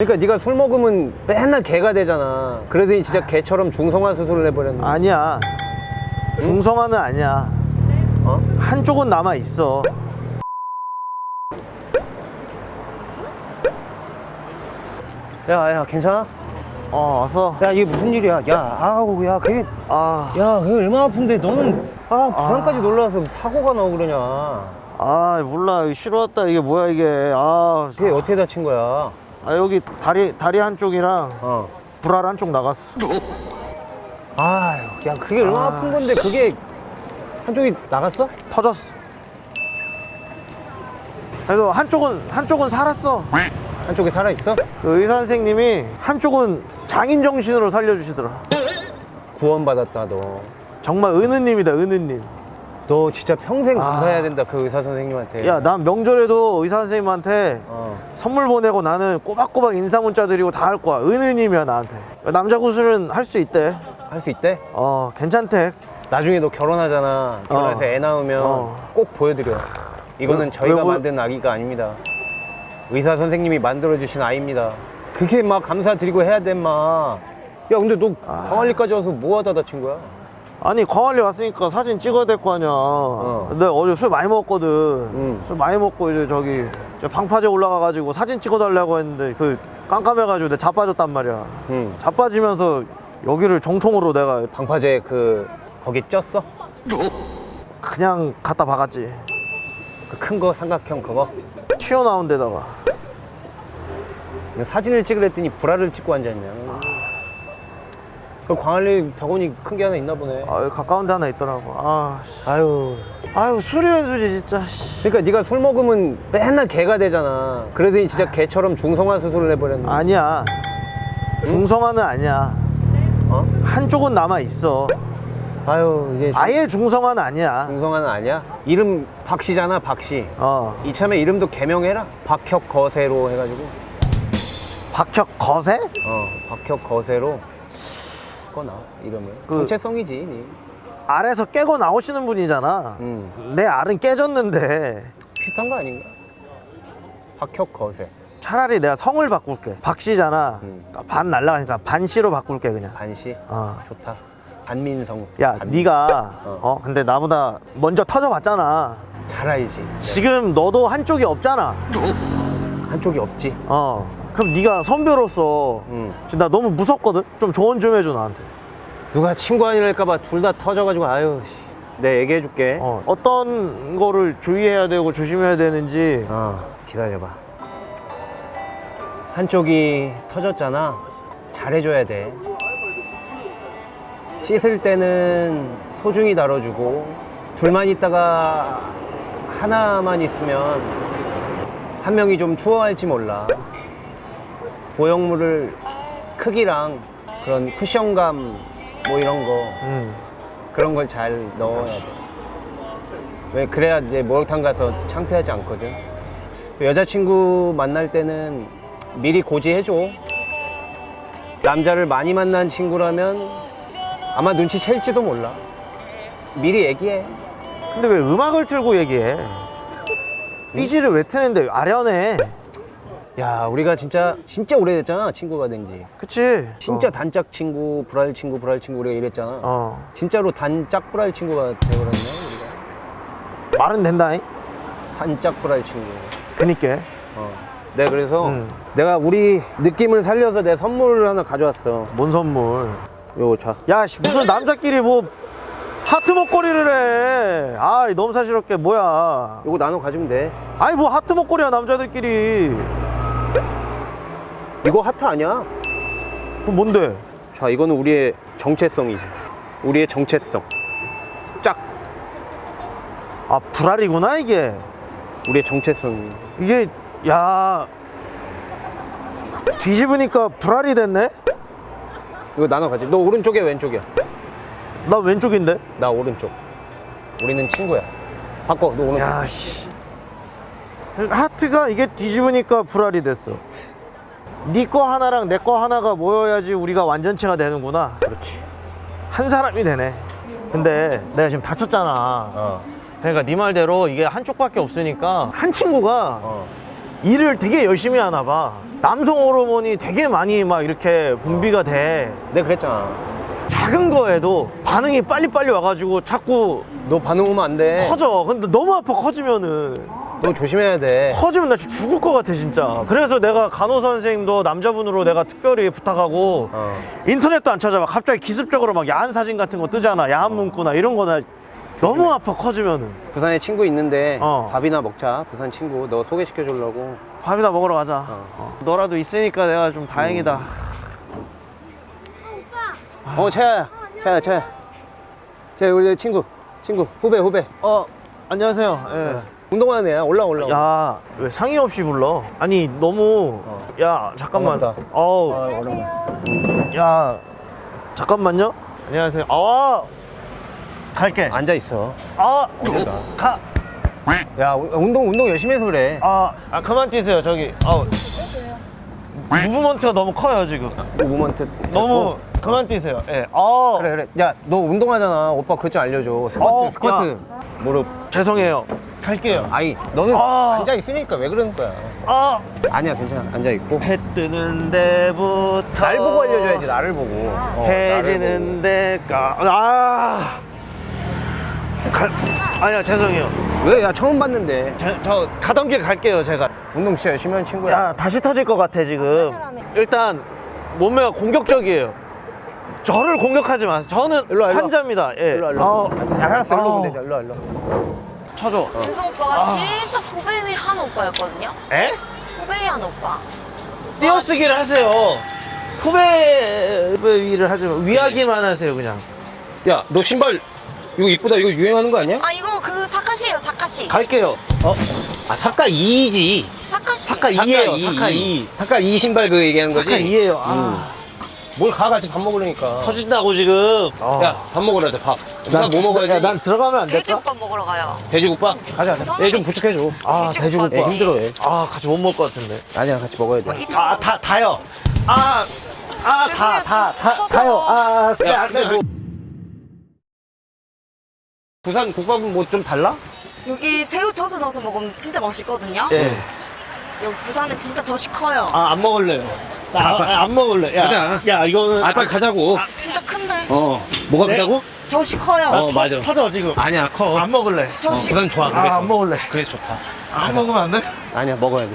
그러니까 네가 술 먹으면 맨날 개가 되잖아. 그러더니 진짜 개처럼 중성화 수술을 해버렸네. 아니야. 중성화는 아니야. 어? 한쪽은 남아 있어. 야, 야, 괜찮아? 어, 와서. 야, 이게 무슨 일이야? 야, 아우, 야, 그게, 아, 야, 그게 얼마나 아픈데 너는, 아, 부산까지 놀러 와서 사고가 나고 그러냐. 아, 몰라. 싫어 왔다. 이게 뭐야, 이게. 아, 그게 어떻게 다친 거야? 아, 여기 다리, 다리 한쪽이랑 어. 불알 한쪽 나갔어. 아유, 야, 그게 얼마나 아, 아, 픈 건데 그게 한쪽이 나갔어? 터졌어. 그래도 한쪽은, 한쪽은 살았어. 한쪽이 살아 있어? 그 의사 선생님이 한쪽은 장인 정신으로 살려주시더라. 구원받았다, 너. 정말 은은님이다, 은은님. 너 진짜 평생 아. 감사해야 된다, 그 의사 선생님한테. 야, 난 명절에도 의사 선생님한테 어. 선물 보내고 나는 꼬박꼬박 인사 문자 드리고 다 할 거야. 은은님이야, 나한테. 남자 구슬은 할 수 있대. 할 수 있대? 어, 괜찮대. 나중에 너 결혼하잖아. 결혼해서 어. 애 낳으면 어. 꼭 보여드려. 이거는 왜- 저희가 왜 보- 만든 아기가 아닙니다. 의사 선생님이 만들어주신 아이입니다. 그렇게 막 감사드리고 해야 돼, 마. 야, 근데 너 아. 광안리까지 와서 뭐 하다 다친 거야? 아니, 광안리 왔으니까 사진 찍어야 될 거 아니야. 근데 어제 술 많이 먹었거든. 응. 술 많이 먹고 이제 저기 저 방파제 올라가가지고 사진 찍어달라고 했는데 그 깜깜해가지고 내가 자빠졌단 말이야. 응. 자빠지면서 여기를 정통으로 내가 방파제 그, 거기 쪘어? 그냥 갖다 박았지. 그 큰 거, 삼각형 그거? 튀어나온 데다가. 사진을 찍으랬더니 불화를 찍고 앉아있냐. 그 광안리 벽원이 큰 게 하나 있나 보네. 아, 여기 가까운 데 하나 있더라고. 아, 씨. 아유. 아유, 왼수지, 진짜. 씨. 그러니까 네가 술 먹으면 맨날 개가 되잖아. 그러더니 진짜 개처럼 중성화 수술을 해버렸네. 아니야. 중성화는 아니야. 어? 한쪽은 남아 있어. 아유 이게 중, 아예 중성화는 아니야. 중성화는 아니야? 이름 박씨잖아 박씨. 어. 이참에 이름도 개명해라. 박혁 거세로 해가지고. 박혁 거세? 어 박혁 거세로. 꺼나 이름을. 그- 정체성이지. 니. 알에서 깨고 나오시는 분이잖아. 음 내 알은 깨졌는데 비슷한 거 아닌가? 박혁 거세. 차라리 내가 성을 바꿀게. 박씨잖아. 음. 반 날라가니까 반씨로 바꿀게 그냥. 반씨. 어. 좋다. 반민성. 야, 반- 네가 어. 어. 근데 나보다 먼저 터져봤잖아. 잘 알지. 지금 너도 한쪽이 없잖아. 한쪽이 없지. 어. 그럼 네가 선배로서 음. 지금 나 너무 무섭거든. 좀 조언 좀 해줘 나한테. 누가 친구 아니랄까봐 둘 다 터져가지고 아유. 씨. 내가 얘기해줄게. 어. 어떤 거를 주의해야 되고 조심해야 되는지. 어, 기다려봐. 한쪽이 터졌잖아. 잘해줘야 돼. 씻을 때는 소중히 다뤄주고, 둘만 있다가 하나만 있으면 한 명이 좀 추워할지 몰라. 보형물을 크기랑 그런 쿠션감 뭐 이런 거 음. 그런 걸 잘 넣어야 돼. 왜 그래야 이제 목욕탕 가서 창피하지 않거든. 여자친구 만날 때는 미리 고지해줘. 남자를 많이 만난 친구라면 아마 눈치 챌지도 몰라. 미리 얘기해. 근데 왜 음악을 틀고 얘기해? 삐지를 왜 트는데 아련해? 야, 우리가 진짜 진짜 오래됐잖아 친구가 된지. 그치? 진짜 어. 단짝 친구, 불알 친구, 불알 친구 우리가 이랬잖아. 어. 진짜로 단짝 불알 친구가 되버렸네 우리가. 말은 된다잉? 단짝 불알 친구. 그니까. 어. 네, 그래서 음. 내가 우리 느낌을 살려서 내 선물을 하나 가져왔어. 뭔 선물? 요거 자. 야, 씨, 무슨 남자끼리 뭐 하트 목걸이를 해. 아이, 너무 사실없게 뭐야. 요거 나눠 가지면 돼. 아니, 뭐 하트 목걸이야, 남자들끼리. 이거 하트 아니야? 그럼 뭔데? 자, 이거는 우리의 정체성이지. 우리의 정체성. 짝. 아, 불알이구나, 이게. 우리의 정체성. 이게, 야. 뒤집으니까 불알이 됐네? 이거 나눠 가지. 너 오른쪽이야, 왼쪽이야? 나 왼쪽인데? 나 오른쪽. 우리는 친구야. 바꿔, 너 오른쪽. 야, 씨. 하트가 이게 뒤집으니까 불알이 됐어. 네거 하나랑 내 거 하나가 모여야지 우리가 완전체가 되는구나. 그렇지. 한 사람이 되네. 근데 내가 지금 다쳤잖아. 어. 그러니까 네 말대로 이게 한쪽밖에 없으니까 한 친구가 어. 일을 되게 열심히 하나 봐. 남성 호르몬이 되게 많이 막 이렇게 분비가 돼. 내가 그랬잖아. 작은 거에도 반응이 빨리빨리 와가지고 자꾸 너 반응 오면 안 돼. 커져. 근데 너무 아파 커지면은. 너 조심해야 돼. 커지면 나 진짜 죽을 것 같아 진짜. 그래서 내가 간호사 선생님도 남자분으로 내가 특별히 부탁하고 어. 인터넷도 안 찾아봐. 갑자기 기습적으로 막 야한 사진 같은 거 뜨잖아. 야한 문구나 이런 거나 너무 아파 커지면은. 부산에 친구 있는데 어. 밥이나 먹자. 부산 친구 너 소개시켜 주려고. 밥이나 먹으러 가자. 어. 어. 너라도 있으니까 내가 좀 다행이다. 어, 채야. 채야, 채야. 채 우리 친구. 친구. 후배, 후배. 어 안녕하세요. 예. 운동하는 애야. 올라 올라. 야, 왜 상의 없이 불러? 아니, 너무. 어. 야, 잠깐만. 반갑다. 어우, 아. 야, 잠깐만요. 안녕하세요. 아, 갈게. 앉아 있어. 아, 가? 가. 야, 우- 운동 운동 열심히 해서 그래. 아, 아, 그만 뛰세요, 저기. 아우. 무브먼트가 너무 커요, 지금. 모먼트. 너무, 그만 뛰세요. 예. 아, 그래 그래. 야, 너 운동하잖아. 오빠 그것 좀 알려줘. 스쿼트, 어, 스쿼트. 야. 무릎. 죄송해요. 갈게요. 아이, 너는 아. 앉아 있으니까 왜 그러는 거야? 아, 아니야, 괜찮아. 앉아 있고. 해 뜨는 데부터. 날 보고 알려줘야지. 나를 보고. 어, 해 나를 지는 데가. 아. 갈, 아니야, 죄송해요. 왜? 야, 처음 봤는데. 저, 저 가던 길 갈게요 제가 운동 진짜 열심히 하는 친구야. 야 다시 터질 것 같아 지금 일단 몸매가 공격적이에요 저를 공격하지 마세요 저는 일로 와, 일로 와. 환자입니다 예. 일로 와, 일로 아, 와. 알았어. 일로 아. 오면 되자. 일로 와, 일로 와. 쳐줘 윤수 오빠가 진짜 후배위 한 오빠였거든요. 에? 후배위 한 오빠. 띄어쓰기를 하세요 후배 후배 위를 하지 마 위하기만 하세요 그냥 야, 너 신발 이거 이쁘다. 이거 유행하는 거 아니야? 아 이거 그 사카시예요 사카시. 갈게요 어? 아 사카 2지 사카시. 사카 2예요 사카 2 사카 2 신발 그 얘기하는 거지? 사카 2예요 아 뭘 가 같이 밥 먹으려니까. 터진다고 지금 어. 야, 밥 먹으러 돼, 밥. 난 뭐 먹어야지? 야, 난 들어가면 안 될까? 돼지국밥 먹으러 가요. 돼지국밥? 가자, 가자. 얘 좀 부축해줘. 아 돼지국밥. 애 힘들어해. 아 같이 못 먹을 것 같은데 아니야, 같이 먹어야 돼. 이쪽 아, 다, 다요. 아, 아, 다, 다, 다. 다요. 아, 아, 야, 아, 근데 뭐- 부산 국밥은 뭐 좀 달라? 여기 새우 젓어 넣어서 먹으면 진짜 맛있거든요. 예. 여기 부산은 진짜 젓이 커요. 아, 안 먹을래요. 아, 아, 안 먹을래. 야, 가자. 야, 이거는. 아, 빨리 가자고. 진짜 큰데. 어. 뭐가 네? 크다고? 젓이 커요. 어, 맞아. 터져, 지금. 아니야, 커. 안 먹을래. 젓이. 부산 좋아, 아, 안 먹을래. 그래, 좋다. 안 먹으면 안 돼? 아니야, 먹어야 돼.